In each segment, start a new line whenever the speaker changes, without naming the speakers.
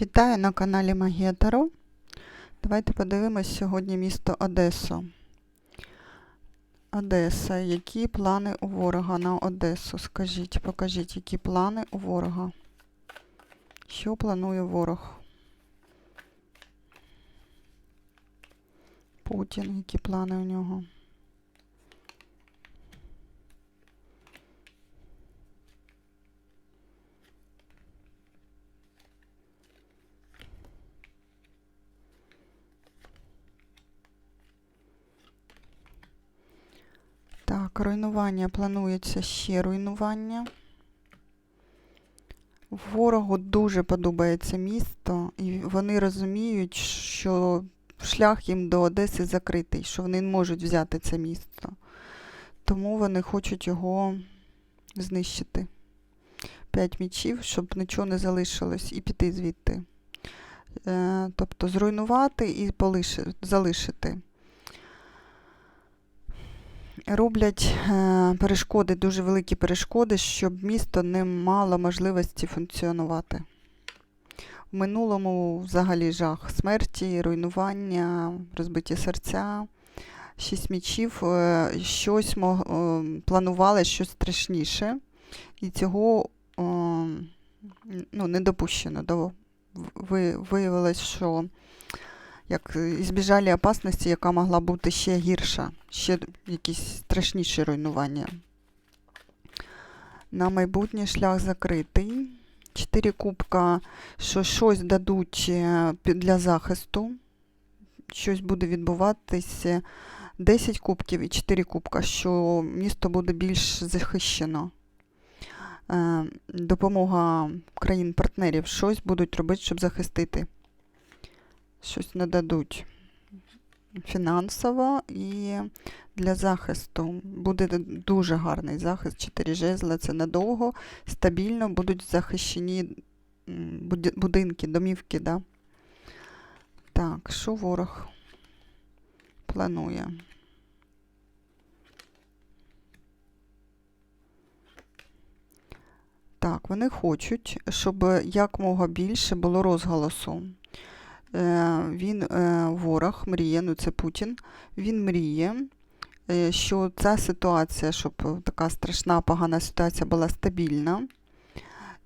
Вітаю на каналі Магія Таро. Давайте подивимось сьогодні місто Одесу. Одеса. Які плани у ворога на Одесу? Скажіть, покажіть, які плани у ворога. Що планує ворог? Путін, які плани у нього? Так, руйнування планується ще руйнування. Ворогу дуже подобається місто, і вони розуміють, що шлях їм до Одеси закритий, що вони не можуть взяти це місто. Тому вони хочуть його знищити. П'ять мічів, щоб нічого не залишилось, і піти звідти. Е, тобто зруйнувати і залишити роблять е, перешкоди, дуже великі перешкоди, щоб місто не мало можливості функціонувати. В минулому взагалі жах смерті, руйнування, розбиті серця, шість мічів, е, щось е, планували щось страшніше, і цього ну, не допущено. Ви, виявилось, що як ізбіжали опасності, яка могла бути ще гірша, ще якісь страшніші руйнування. На майбутнє шлях закритий. Чотири кубка, що щось дадуть е, для захисту, щось буде відбуватися. 10 кубків і 4 кубка, що місто буде більш захищено. Е, допомога країн-партнерів щось будуть робити, щоб захистити щось нададуть фінансово і для захисту. Буде дуже гарний захист. Чотири жезла це надовго, стабільно будуть захищені будинки, домівки. Да? Так, що ворог планує? Так, вони хочуть, щоб якмога більше було розголосу. Е, він е, ворог мріє, ну це Путін, він мріє, е, що ця ситуація, щоб така страшна, погана ситуація була стабільна,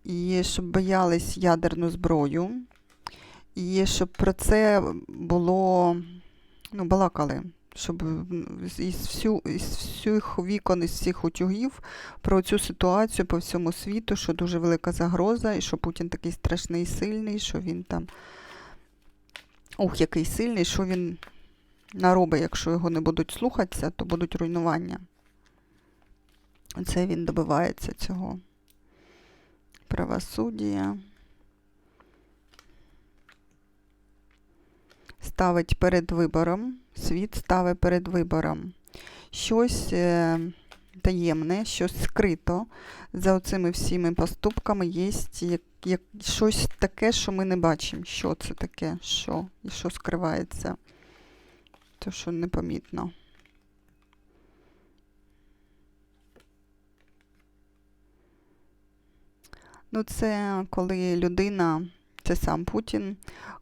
і щоб боялись ядерну зброю, і щоб про це було, ну, балакали. Щоб із, всю, із всіх вікон, із всіх утюгів про цю ситуацію по всьому світу, що дуже велика загроза, і що Путін такий страшний, сильний, що він там Ух, який сильний, що він наробить, якщо його не будуть слухатися, то будуть руйнування. Оце він добивається цього правосуддя. Ставить перед вибором, світ ставить перед вибором. Щось е, таємне, щось скрито за оцими всіми поступками є як, як, щось таке, що ми не бачимо. Що це таке, що і що скривається. То, що непомітно. Ну, це коли людина, це сам Путін,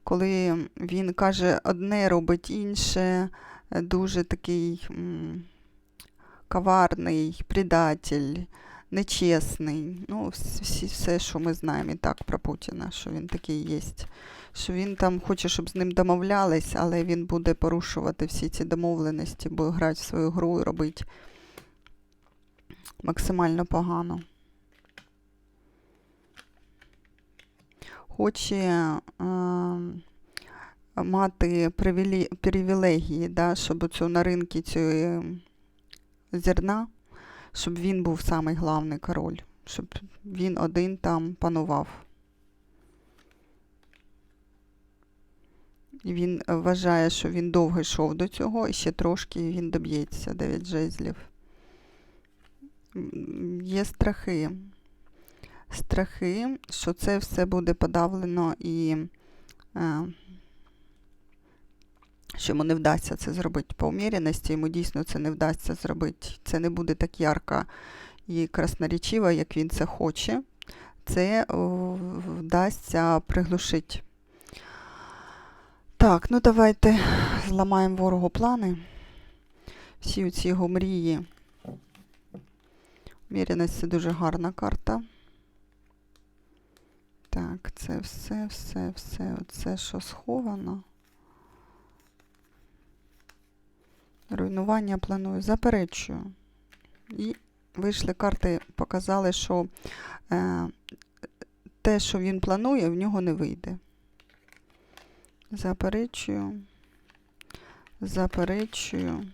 коли він каже одне, робить інше, дуже такий коварний, предатель, нечесний. Ну, всі, все, що ми знаємо і так про Путіна, що він такий є. Що він там хоче, щоб з ним домовлялись, але він буде порушувати всі ці домовленості, буде грати в свою гру і робити максимально погано. Хоче е, мати привілегії, да, щоб цю на ринку цієї зерна, щоб він був самий главний король, щоб він один там панував. Він вважає, що він довго йшов до цього, і ще трошки він доб'ється дев'ять жезлів. Є страхи. Страхи, що це все буде подавлено і. Е, що йому не вдасться це зробити по уміряності, йому дійсно це не вдасться зробити. Це не буде так ярко і красноречиво, як він це хоче. Це вдасться приглушити Так, ну давайте зламаємо ворогу плани. Всі ці його мрії. Міряність це дуже гарна карта. Так, це все, все, все, оце, що сховано. Руйнування планую. Заперечую. І вийшли карти, показали, що е, те, що він планує, в нього не вийде. Заперечую. Заперечую.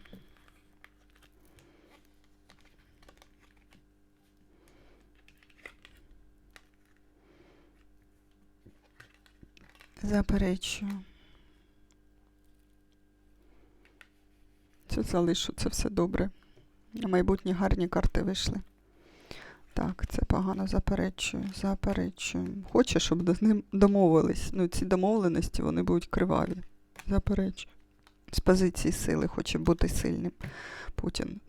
Заперечую. Це залишу, це все добре. На майбутні гарні карти вийшли. Так, це погано заперечую, заперечую. Хоче, щоб з ним домовились. Ну, ці домовленості вони будуть криваві. Заперечую. З позиції сили хоче бути сильним Путін.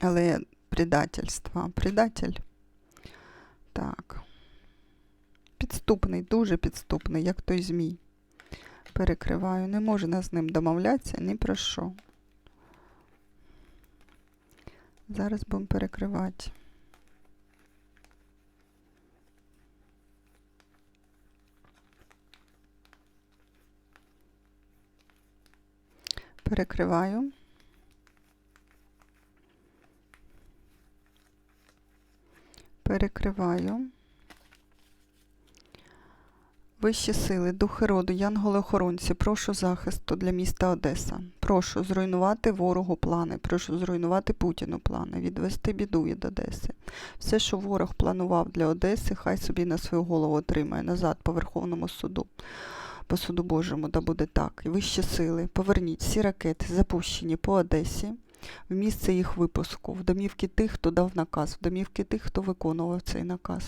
Але предательство. Предатель. Так. Підступний, дуже підступний, як той змій. Перекриваю. Не можна з ним домовлятися ні про що. Зараз будемо перекривати. Перекриваю. Перекриваю. Вищі сили, духи роду, янголи-охоронці, прошу захисту для міста Одеса. Прошу зруйнувати ворогу плани, прошу зруйнувати Путіну плани, відвести біду від Одеси. Все, що ворог планував для Одеси, хай собі на свою голову отримає назад по Верховному суду. По суду Божому, да буде так. І вищі сили, поверніть всі ракети, запущені по Одесі, в місце їх випуску, в домівки тих, хто дав наказ, в домівки тих, хто виконував цей наказ.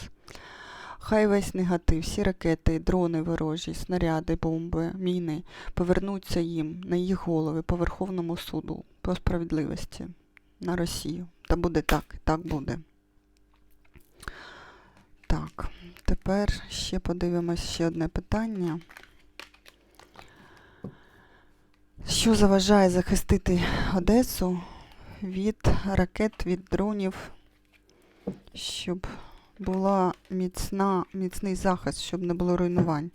Хай весь негатив, всі ракети, дрони ворожі, снаряди, бомби, міни повернуться їм на їх голови по Верховному суду, по справедливості на Росію. Та буде так, так буде. Так, тепер ще подивимось ще одне питання. Що заважає захистити Одесу від ракет, від дронів, щоб була міцна, міцний захист, щоб не було руйнувань?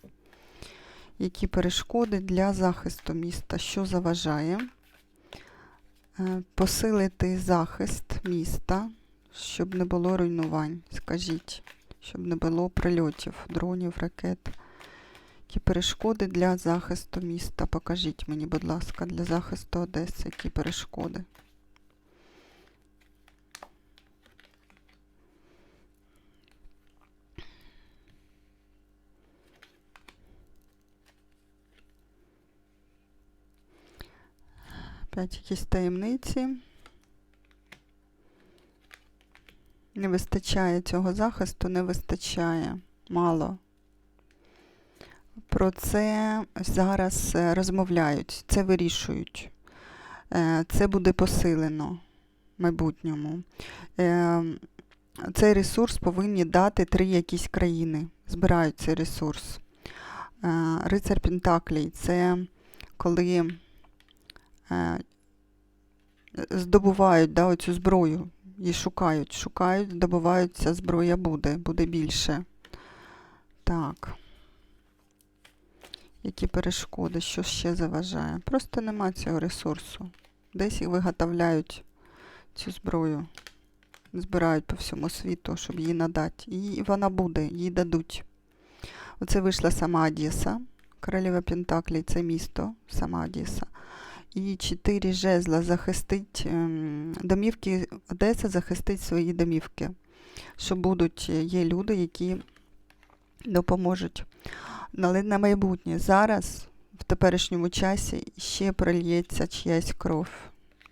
Які перешкоди для захисту міста? Що заважає? Е, Посилити захист міста, щоб не було руйнувань, скажіть, щоб не було прильотів, дронів, ракет. Які перешкоди для захисту міста? Покажіть мені, будь ласка, для захисту Одеси, які перешкоди. Опять якісь таємниці. Не вистачає цього захисту, не вистачає. Мало. Про це зараз е, розмовляють, це вирішують. Е, Це буде посилено в майбутньому. Е, Цей ресурс повинні дати три якісь країни. Збирають цей ресурс. Рицар Пентаклій це коли здобувають да, оцю зброю і шукають, шукають, здобуваються, зброя буде, буде більше. Так. Які перешкоди, що ще заважає? Просто нема цього ресурсу. Десь їх виготовляють цю зброю, збирають по всьому світу, щоб її надати. І вона буде, їй дадуть. Оце вийшла сама Одеса. Королева Пентаклі це місто, сама Одеса. І чотири жезла захистить ем, домівки, Одеса захистить свої домівки. Що будуть, є люди, які допоможуть. Але на майбутнє зараз, в теперішньому часі, ще прольється чиясь кров.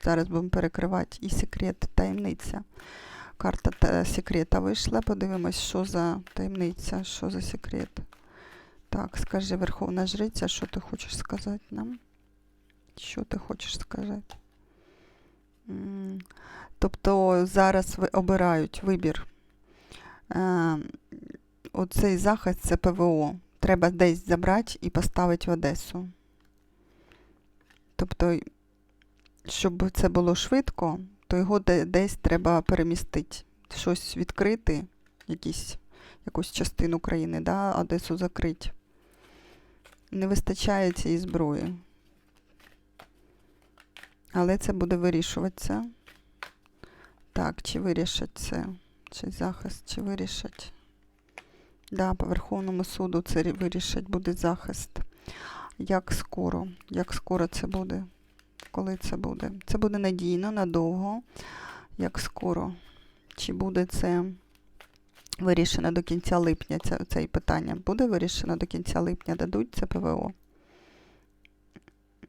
Зараз будемо перекривати і секрет, таємниця. Карта та секрета вийшла. Подивимось, що за таємниця, що за секрет. Так, скажи, Верховна Жриця, що ти хочеш сказати нам? Що ти хочеш сказати? Тобто зараз обирають вибір. Е, Оцей захист це ПВО треба десь забрати і поставити в Одесу. Тобто, щоб це було швидко, то його десь треба перемістити. Щось відкрити, якісь, якусь частину країни, да, Одесу закрити. Не вистачає цієї зброї. Але це буде вирішуватися. Так, чи вирішать це? Чи захист, чи вирішать? Да, по Верховному суду це вирішать, буде захист. Як скоро? Як скоро це буде? Коли це буде? Це буде надійно, надовго. Як скоро? Чи буде це вирішено до кінця липня? Це, це питання буде вирішено до кінця липня? Дадуть це ПВО?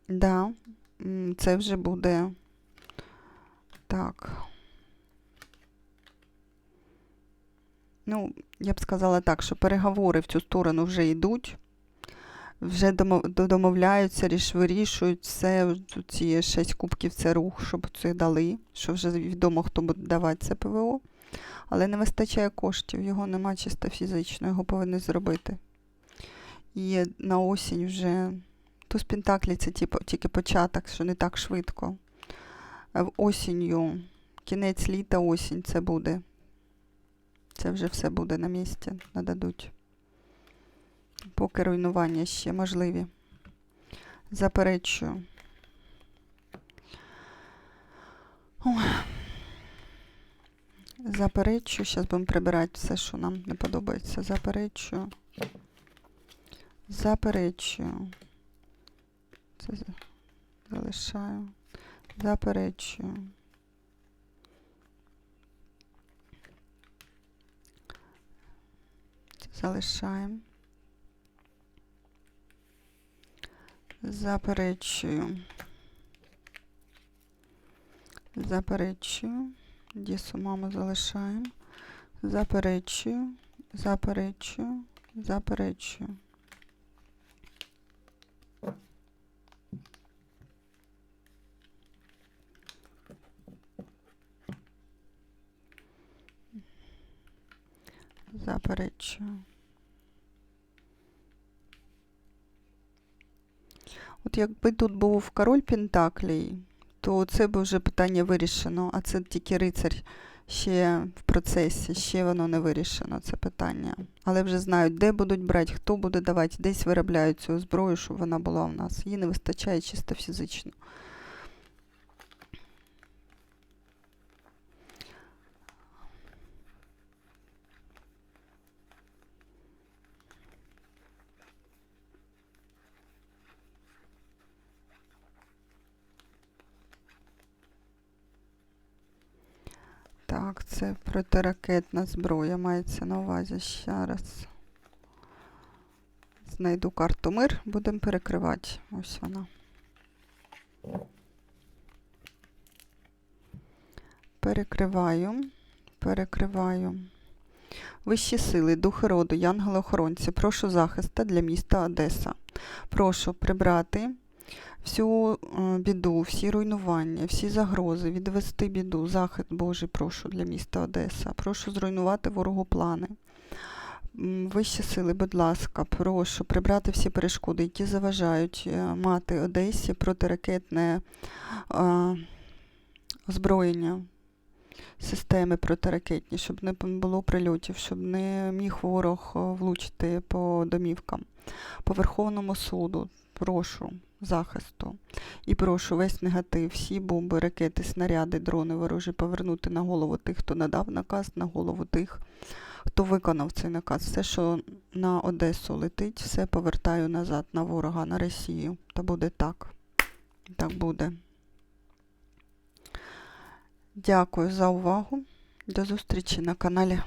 Да, це вже буде. Так. Ну, я б сказала так, що переговори в цю сторону вже йдуть, вже домовляються, ріш, вирішують все. Ці шість кубків це рух, щоб це дали, що вже відомо, хто буде давати це ПВО. Але не вистачає коштів, його нема чисто фізично, його повинні зробити. І на осінь вже туз Пентаклі це типу, тільки початок, що не так швидко. В осінню, кінець літа, осінь це буде. Це вже все буде на місці, нададуть. Поки руйнування ще можливі. Заперечую. Заперечую. Зараз будемо прибирати все, що нам не подобається. Заперечую. Заперечую. Залишаю. Заперечую. Залишаємо. Заперечую. Заперечую. Дісу маму залишаємо. Заперечую. Заперечую. Заперечую. Заперечую. От якби тут був король Пентаклей, то це б вже питання вирішено, а це тільки рицар ще в процесі, ще воно не вирішено, це питання. Але вже знають, де будуть брати, хто буде давати, десь виробляють цю зброю, щоб вона була у нас. Їй не вистачає чисто фізично. Так, це протиракетна зброя мається на увазі ще раз. Знайду карту мир, будемо перекривати. Ось вона. Перекриваю, перекриваю. Вищі сили, духи роду, янголи-охоронці, прошу захиста для міста Одеса. Прошу прибрати всю е, біду, всі руйнування, всі загрози, відвести біду, захист Божий, прошу для міста Одеса. Прошу зруйнувати ворогу плани. Вищі сили, будь ласка, прошу прибрати всі перешкоди, які заважають е, мати Одесі протиракетне е, озброєння, системи протиракетні, щоб не було прильотів, щоб не міг ворог влучити по домівкам. По Верховному суду прошу захисту. І прошу весь негатив, всі бомби, ракети, снаряди, дрони ворожі повернути на голову тих, хто надав наказ, на голову тих, хто виконав цей наказ. Все, що на Одесу летить, все повертаю назад на ворога, на Росію. Та буде так. Так буде. Дякую за увагу. До зустрічі на каналі.